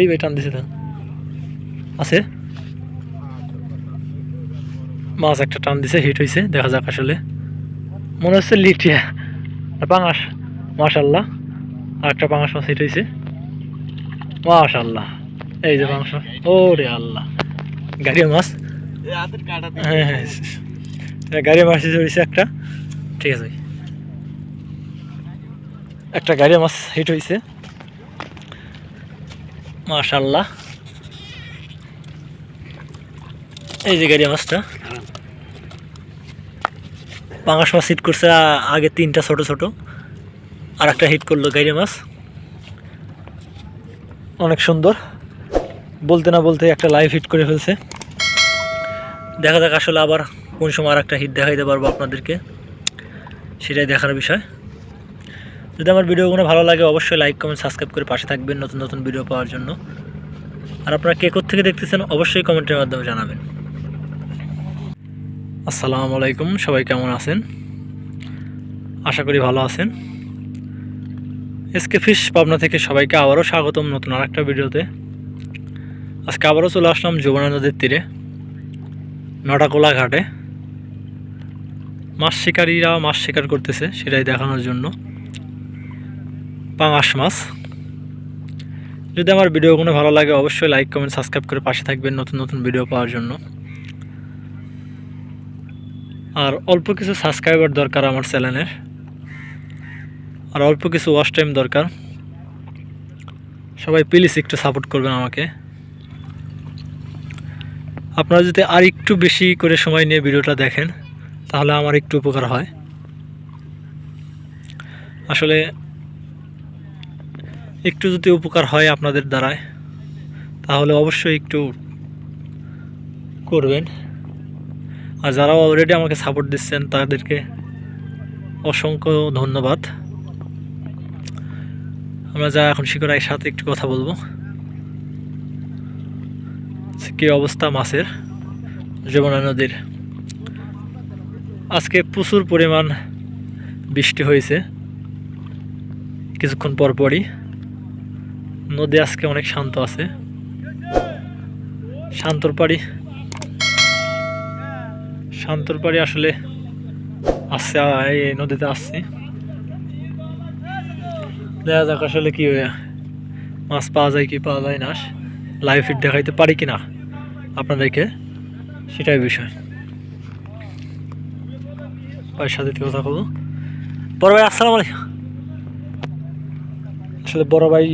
এই ভাই টান দিছে আছে? মাছ একটা টান দিছে হিট হয়েছে দেখা যাক আসলে। মনে হচ্ছে লিটিয়া পাঙাশ আর একটা পাঙাশ মাছ হিট হয়েছে মাশাল্লাহ। এই যে পাঙাশ মাছ। ও রে আল্লাহ। গাড়িয়া মাছ? হ্যাঁ হ্যাঁ এটা গাড়িয়া মাছ হয়েছে একটা। ঠিক আছে একটা গাড়িয়া মাছ হিট হয়েছে মাশাল্লাহ এই যে গাড়িয়া মাছটা। পাঙাশ মাছ হিট করছে আগে তিনটা ছোট ছোট। আর একটা হিট করল গাড়িয়া মাছ। অনেক সুন্দর। বলতে না বলতে একটা লাইভ হিট করে ফেলছে। দেখা যাক আসলে আবার কোন সময় আর একটা হিট দেখাইতে পারব আপনাদেরকে। সেটাই দেখার বিষয়। যদি আমার ভিডিওগুলো ভালো লাগে, অবশ্যই লাইক কমেন্ট সাবস্ক্রাইব করে পাশে থাকবেন নতুন নতুন ভিডিও পাওয়ার জন্য। আর আপনারা কে থেকে দেখতেছেন, অবশ্যই কমেন্টের মাধ্যমে জানাবেন। আসসালামু আলাইকুম, সবাই কেমন আছেন? আশা করি ভালো আছেন। এসকে ফিশ পাবনা থেকে সবাইকে আবারও স্বাগতম নতুন আর একটা ভিডিওতে। আজকে আবারও চলে আসলাম যমুনা নদীর তীরে, নটাকোলা ঘাটে। মাছ শিকারীরা মাছ শিকার করতেছে, সেটাই দেখানোর জন্য। পাঙাশ মাছ। যদি আমার ভিডিও ভিডিওগুলো ভালো লাগে, অবশ্যই লাইক কমেন্ট সাবস্ক্রাইব করে পাশে থাকবেন নতুন নতুন ভিডিও পাওয়ার জন্য। আর অল্প কিছু সাবস্ক্রাইবার দরকার আমার চ্যানেলের আর অল্প কিছু ওয়াশ টাইম দরকার। সবাই প্লিজ একটু সাপোর্ট করবেন আমাকে। আপনারা যদি আর একটু বেশি করে সময় নিয়ে ভিডিওটা দেখেন, তাহলে আমার একটু উপকার হয়। আসলে একটু যদি উপকার হয় আপনাদের দ্বারায়, তাহলে অবশ্যই একটু করবেন। আর যারা অলরেডি আমাকে সাপোর্ট দিচ্ছেন, তাদেরকে অসংখ্য ধন্যবাদ। আমরা যা এখন শিকড়ার সাথে একটু কথা বলব। কী অবস্থা মাছের, যমুনা নদীর। আজকে প্রচুর পরিমাণ বৃষ্টি হয়েছে। কিছুক্ষণ পর পরই নদী আজকে অনেক শান্ত আছে। শান্তর পাড়ি। শান্তর পাড়ি আসলে আসছে, এই নদীতে আসছি। দেখা যাক আসলে কি মাছ পাওয়া যায় কি পাওয়া যায় না। লাইভ ফিট দেখাইতে পারি কি না আপনাদেরকে, সেটাই বিষয়। ভাইয়ের সাথে কথা বলব। বড় ভাই, আসসালামু আসলে বড় ভাই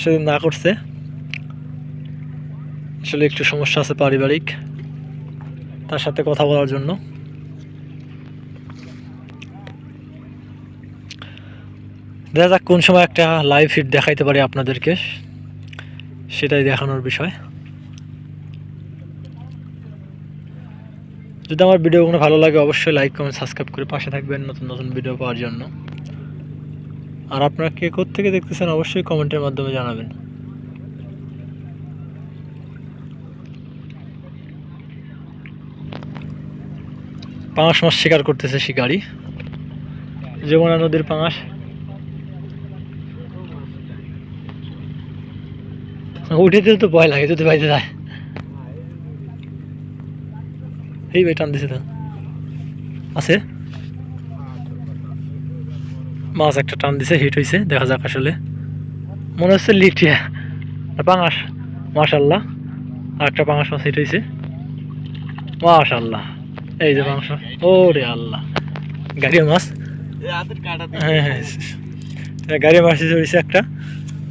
সেদিন না করছে। আসলে একটু সমস্যা আছে পারিবারিক। তার সাথে কথা বলার জন্য। দেখা যাক কোন সময় একটা লাইভ ফিট দেখাইতে পারি আপনাদেরকে। সেটাই দেখানোর বিষয়। যদি আমার ভিডিওগুলো ভালো লাগে, অবশ্যই লাইক কমেন্ট সাবস্ক্রাইব করে পাশে থাকবেন নতুন নতুন ভিডিও পাওয়ার জন্য। আর আপনারা কে থেকে দেখতেছেন, অবশ্যই কমেন্টের মাধ্যমে জানাবেন। পাঙাশ মাছ শিকার করতেছে শিকারি। যমুনা নদীর পাঙাশ। উঠে দিলে তো ভয় লাগে, যদি বাইতে যায়। এই ভাই টান দিছে তো। আছে? মাছ একটা টান দিছে হিট হয়েছে দেখা যাক আসলে। মনে হচ্ছে লিটিয়া। আর পাঙাশ মাশাল্লাহ। আর একটা পাঙাশ মাছ হিট হয়েছে মাশাল্লাহ। এই যে পাঙাশ মাছ। ও রে আল্লাহ। গাড়িয়া মাছ। হ্যাঁ হ্যাঁ এটা গাড়িয়া মাছ হিসেবে হয়েছে একটা।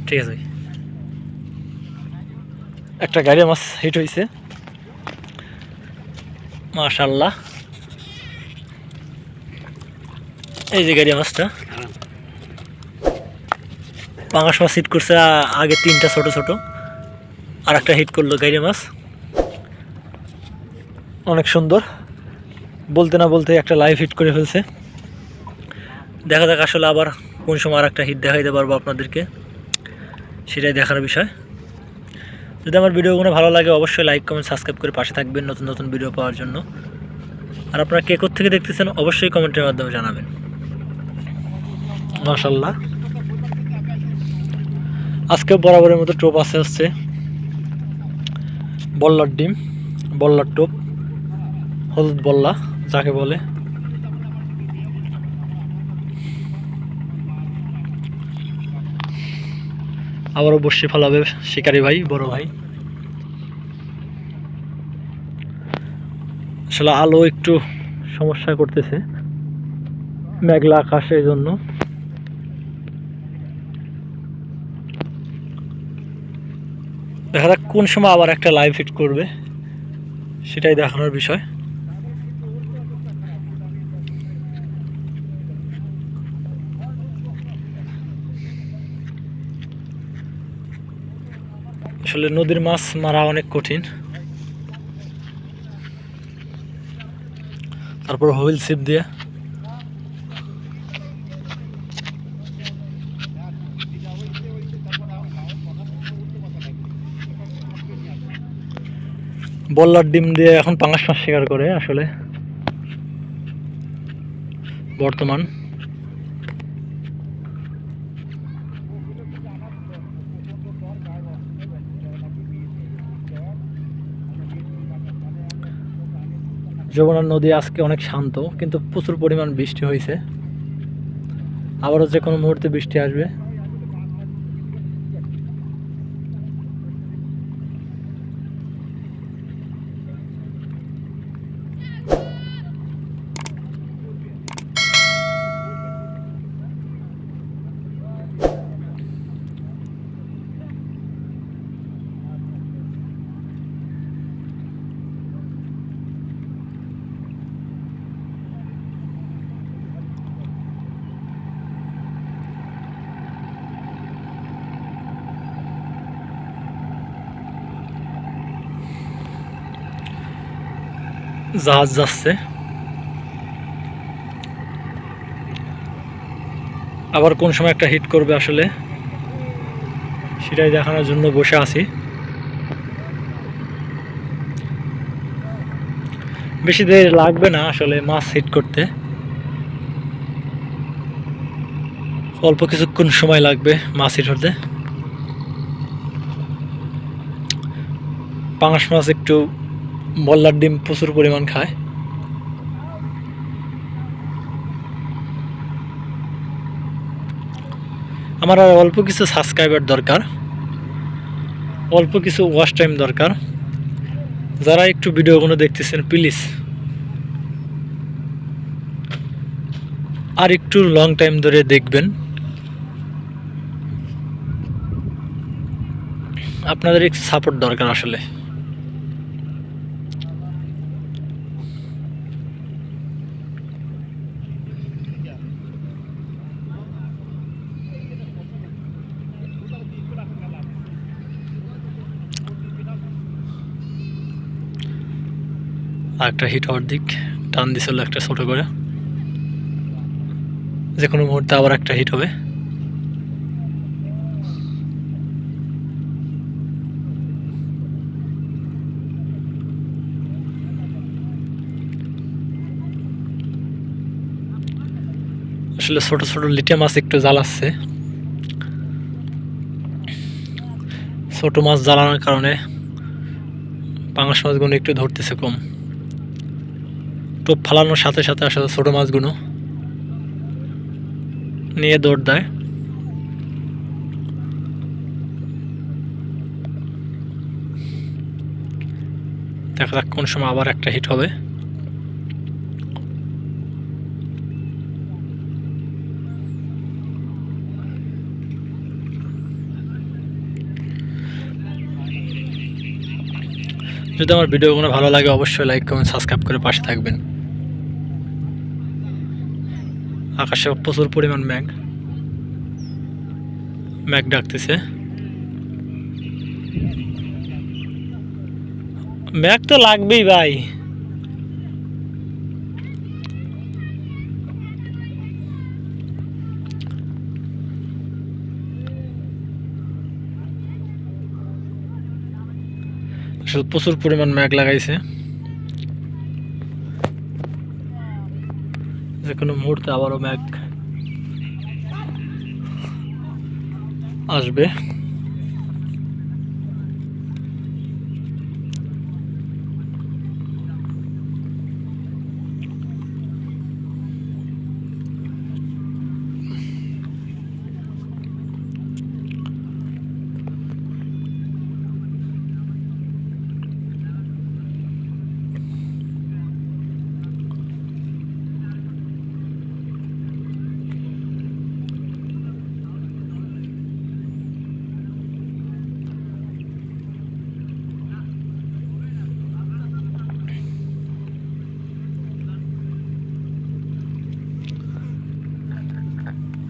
ঠিক আছে। একটা গাড়িয়া মাছ হিট হয়েছে মাশাল্লাহ। এই যে গাড়িয়া মাছটা। পাঙাশ মাছ হিট করছে আগে তিনটা ছোট ছোট। আর একটা হিট করল গাড়িয়া মাছ। অনেক সুন্দর। বলতে না বলতে একটা লাইভ হিট করে ফেলছে। দেখা যাক আসলে আবার কোন সময় আর একটা হিট দেখাইতে পারব আপনাদেরকে। সেটাই দেখার বিষয়। যদি আমার ভিডিওগুলো ভালো লাগে, অবশ্যই লাইক কমেন্ট সাবস্ক্রাইব করে পাশে থাকবেন নতুন নতুন ভিডিও পাওয়ার জন্য। আর আপনারা কে থেকে দেখতেছেন, অবশ্যই কমেন্টের মাধ্যমে জানাবেন। মাশাল্লাহ আজকে বরাবরের মতো টোপ আছে হচ্ছে বল্লার ডিম, বল্লার টোপ, হলুদ বল্লা, যাকে বলে। আবারও বসে ফেলাবে শিকারি ভাই, বড় ভাই। আসলে আলো একটু সমস্যা করতেছে, মেঘলা আকাশ এই জন্য। দেখা যাক কোন সময় আবার একটা লাইভ ফিট করবে, সেটাই দেখানোর বিষয়। আসলে নদীর মাছ মারা অনেক কঠিন। তারপর হুইল সিপ দিয়ে বল্লার ডিম দিয়ে এখন পাঙাশ মাছ শিকার করে আসলে। বর্তমান। যমুনা নদী আজকে অনেক শান্ত, কিন্তু প্রচুর পরিমাণ বৃষ্টি হয়েছে। আবারও যে কোনো মুহূর্তে বৃষ্টি আসবে। জাহাজ যাচ্ছে। আবার কোন সময় একটা হিট করবে আসলে, সেটাই দেখানোর জন্য বসে আছি। বেশি দেরি লাগবে না আসলে মাছ হিট করতে। অল্প কিছুক্ষণ সময় লাগবে মাছ হিট হতে। পাঙাশ মাছ একটু বল্লার ডিম প্রচুর পরিমাণ খায়। আমার আর অল্প কিছু সাবস্ক্রাইবার দরকার, অল্প কিছু ওয়াশ টাইম দরকার। যারা একটু ভিডিওগুলো দেখতেছেন প্লিজ আর একটু লং টাইম ধরে দেখবেন। আপনাদের একটু সাপোর্ট দরকার আসলে। আর একটা হিট হওয়ার দিক টান দিছিল একটা ছোট করে। যে কোনো মুহূর্তে আবার একটা হিট হবে। আসলে ছোট ছোট লিটে মাছ একটু জ্বালাচ্ছে। ছোট মাছ জ্বালানোর কারণে পাঙাশ মাছগুলো একটু ধরতেছে কম। টোপ ফালানোর সাথে সাথে আসলে ছোটো মাছগুলো নিয়ে দৌড় দেয়। দেখা যাক কোন সময় আবার একটা হিট হবে। যদি আমার ভিডিওগুলো ভালো লাগে, অবশ্যই লাইক কমেন্ট সাবস্ক্রাইব করে পাশে থাকবেন। আকাশে প্রচুর পরিমাণ ম্যাগ ম্যাগ ডাকতেছে। ম্যাগ তো লাগবেই ভাই। প্রচুর পরিমাণ ম্যাগ লাগাইছে। যে কোনো মুহূর্তে আবারও ম্যাগ আসবে।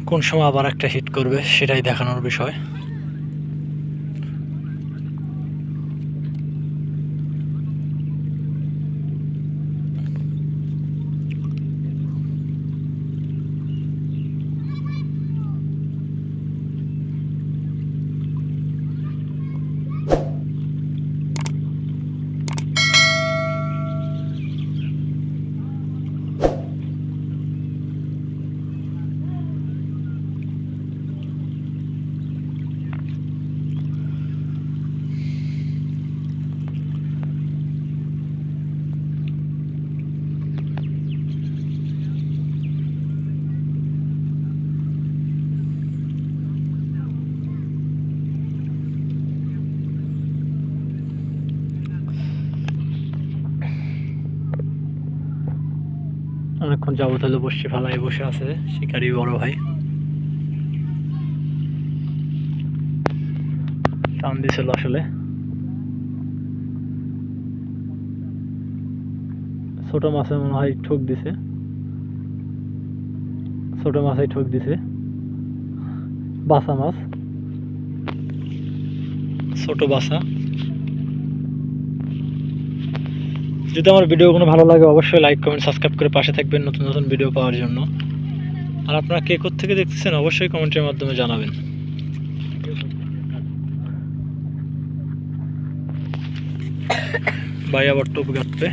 কোন সময় আবার একটা হিট করবে সেটাই দেখানোর বিষয়। অনেকক্ষণ যাবত হলো বসে ফালাই বসে আছে শিকারি বড় ভাই। টান দিছিল আসলে। ছোট মাছে মনে হয় ঠোক দিছে। ছোট মাছাই ঠোক দিছে। বাসা মাছ। ছোট বাসা যদি আমার ভিডিওগুলো ভালো লাগে, অবশ্যই লাইক কমেন্ট সাবস্ক্রাইব করে পাশে থাকবেন নতুন নতুন ভিডিও পাওয়ার জন্য। আর আপনারা কে থেকে দেখতেছেন, অবশ্যই কমেন্টের মাধ্যমে জানাবেন। ভাই, আবার টোপ গাঁথবে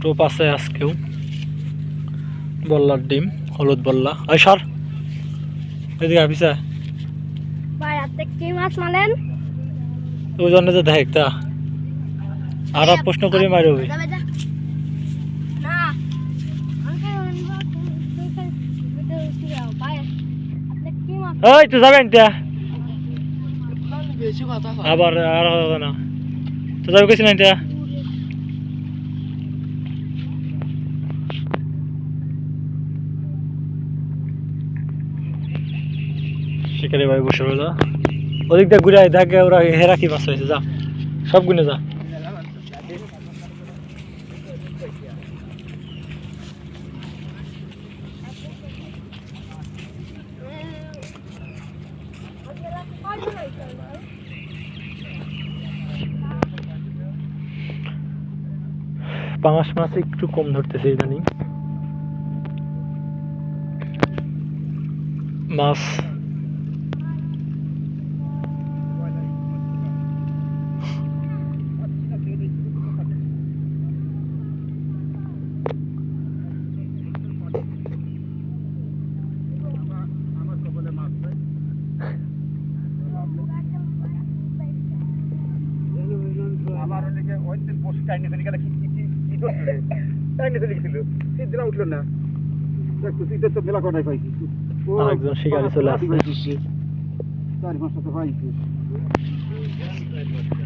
টোপ আছে আজকেও। বল্লার ডিম, হলুদ বল্লা। ওই সর। এদিকে আপিসা ভাই আপনি কি মাছ মালেন ওই জন্য যে দেখ তা। আর প্রশ্ন করে মারি হবে। আমাকে তুই- তুই তুই যাবেন তা বেশি কথা কয়। আবার আর হবে না। তো যাবে কিছু নাই তা ভাই বসে রইল ওদিক দিয়ে ঘুরে দেখ ওরা হেরা কি মাছ হয়েছে, যা। সব গুনে যা। পাঙাশ মাছ একটু কম ধরতেছে ইদানিং। মাছ টাইনে উঠল না তো মেলা কটাই পাইছি ও, আরেকজন শিকারি চলে আসছে। পাইছি সে। চারি পাইছি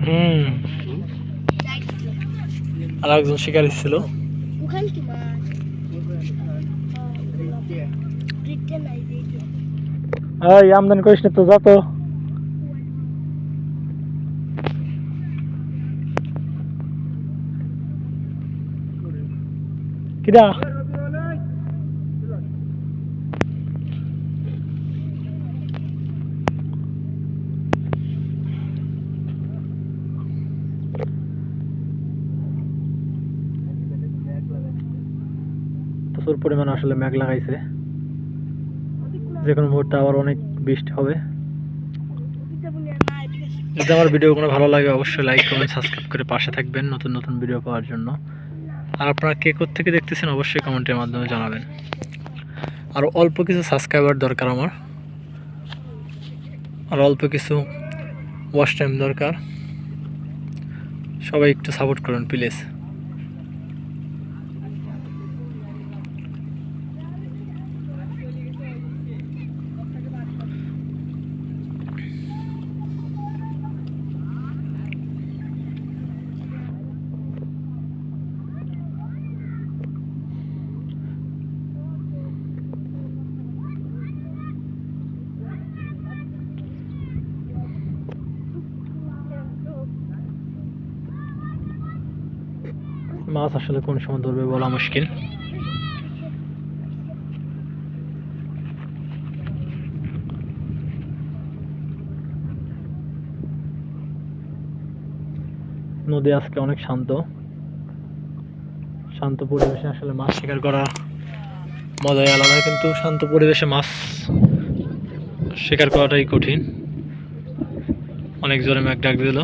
হুম আর একজন শিকারি ছিল আমদানি করিস না তো যা তো কিরা? প্রচুর পরিমাণ আসলে মেঘ লাগাইছে। যে কোনো মুহূর্তে আবার অনেক বৃষ্টি হবে। যদি আমার ভিডিওগুলো ভালো লাগে, অবশ্যই লাইক কমেন্ট সাবস্ক্রাইব করে পাশে থাকবেন নতুন নতুন ভিডিও পাওয়ার জন্য। আর আপনারা কে থেকে দেখতেছেন অবশ্যই কমেন্টের মাধ্যমে জানাবেন। আর অল্প কিছু সাবস্ক্রাইবার দরকার আমার। আর অল্প কিছু ওয়াশ টাইম দরকার। সবাই একটু সাপোর্ট করুন প্লিজ মাছ আসলে কোন সময় ধরবে বলা মুশকিল। নদী আজকে অনেক শান্ত। শান্ত পরিবেশে আসলে মাছ শিকার করা মজাই আলাদা, কিন্তু শান্ত পরিবেশে মাছ শিকার করাটাই কঠিন। অনেক জোরে ম্যাক ডাক দিল।